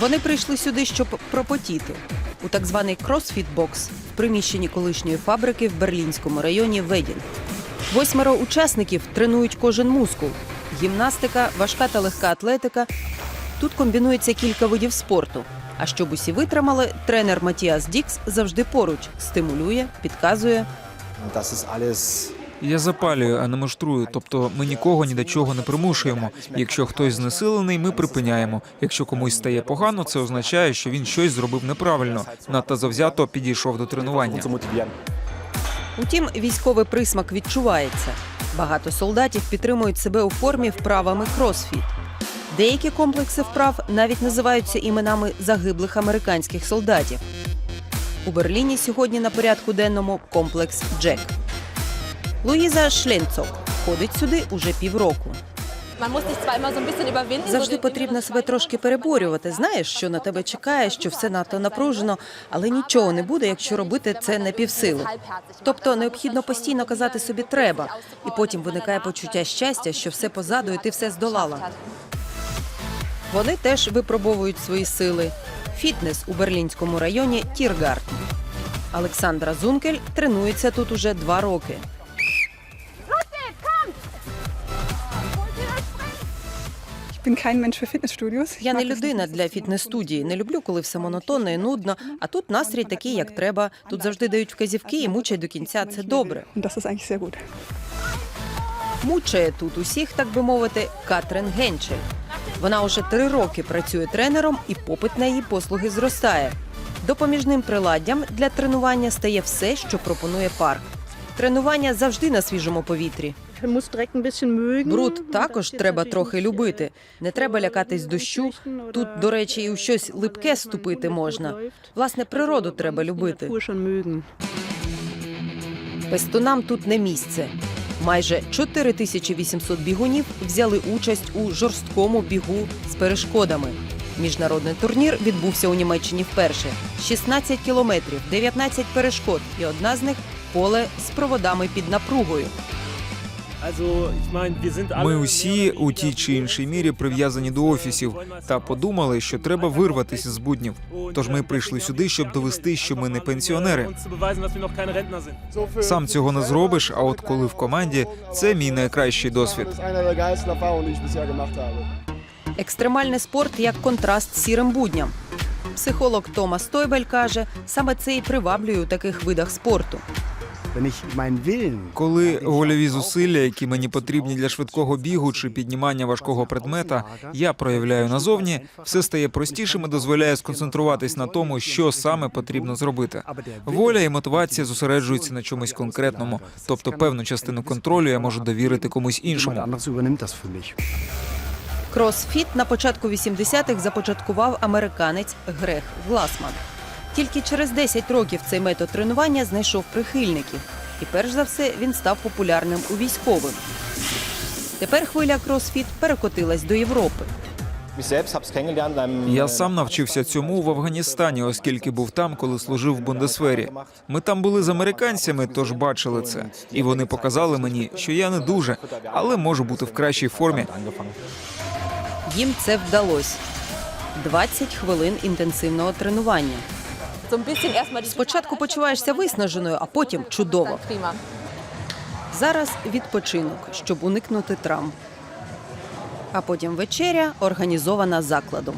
Вони прийшли сюди, щоб пропотіти у так званий кросфіт-бокс в приміщенні колишньої фабрики в берлінському районі Ведін. Восьмеро учасників тренують кожен мускул: гімнастика, важка та легка атлетика. Тут комбінується кілька видів спорту. А щоб усі витримали, тренер Матіас Дікс завжди поруч стимулює, підказує. Я запалюю, а не муштрую. Тобто ми нікого ні до чого не примушуємо. Якщо хтось знесилений, ми припиняємо. Якщо комусь стає погано, це означає, що він щось зробив неправильно. Надто завзято підійшов до тренування. Утім, військовий присмак відчувається. Багато солдатів підтримують себе у формі вправами кросфіт. Деякі комплекси вправ навіть називаються іменами загиблих американських солдатів. У Берліні сьогодні на порядку денному комплекс Джек. Луїза Шленцок ходить сюди уже півроку. Завжди потрібно себе трошки переборювати. Знаєш, що на тебе чекає, що все надто напружено, але нічого не буде, якщо робити це на півсили. Тобто необхідно постійно казати собі треба, і потім виникає почуття щастя, що все позаду, і ти все здолала. Вони теж випробовують свої сили. Фітнес у берлінському районі Тіргард. Олександра Зункель тренується тут уже два роки. Я не людина для фітнес-студії. Не люблю, коли все монотонно і нудно. А тут настрій такий, як треба. Тут завжди дають вказівки і мучать до кінця. Це добре. Мучає тут усіх, так би мовити, Катрин Генчель. Вона уже три роки працює тренером, і попит на її послуги зростає. Допоміжним приладдям для тренування стає все, що пропонує парк. Тренування завжди на свіжому повітрі. Бруд також треба трохи любити. Не треба лякатись дощу. Тут, до речі, і у щось липке ступити можна. Власне, природу треба любити. Пестунам тут не місце. Майже 4800 бігунів взяли участь у жорсткому бігу з перешкодами. Міжнародний турнір відбувся у Німеччині вперше. 16 кілометрів, 19 перешкод, і одна з них поле з проводами під напругою. Ми усі у тій чи іншій мірі прив'язані до офісів та подумали, що треба вирватися з буднів. Тож ми прийшли сюди, щоб довести, що ми не пенсіонери. Сам цього не зробиш. А от коли в команді, це мій найкращий досвід. Екстремальний спорт як контраст сірим будням. Психолог Томас Тойбель каже, саме це і приваблює у таких видах спорту. Коли вольові зусилля, які мені потрібні для швидкого бігу чи піднімання важкого предмета, я проявляю назовні, все стає простішим і дозволяє сконцентруватись на тому, що саме потрібно зробити. Воля і мотивація зосереджуються на чомусь конкретному, тобто певну частину контролю я можу довірити комусь іншому. Кросфіт на початку 80-х започаткував американець Грег Гласман. Тільки через 10 років цей метод тренування знайшов прихильників, і перш за все він став популярним у військових. Тепер хвиля кросфіт перекотилась до Європи. Я сам навчився цьому в Афганістані, оскільки був там, коли служив в Бундесвері. Ми там були з американцями, тож бачили це. І вони показали мені, що я не дуже, але можу бути в кращій формі. Їм це вдалося. 20 хвилин інтенсивного тренування. Спочатку почуваєшся виснаженою, а потім чудово. Зараз відпочинок, щоб уникнути травм. А потім вечеря, організована закладом.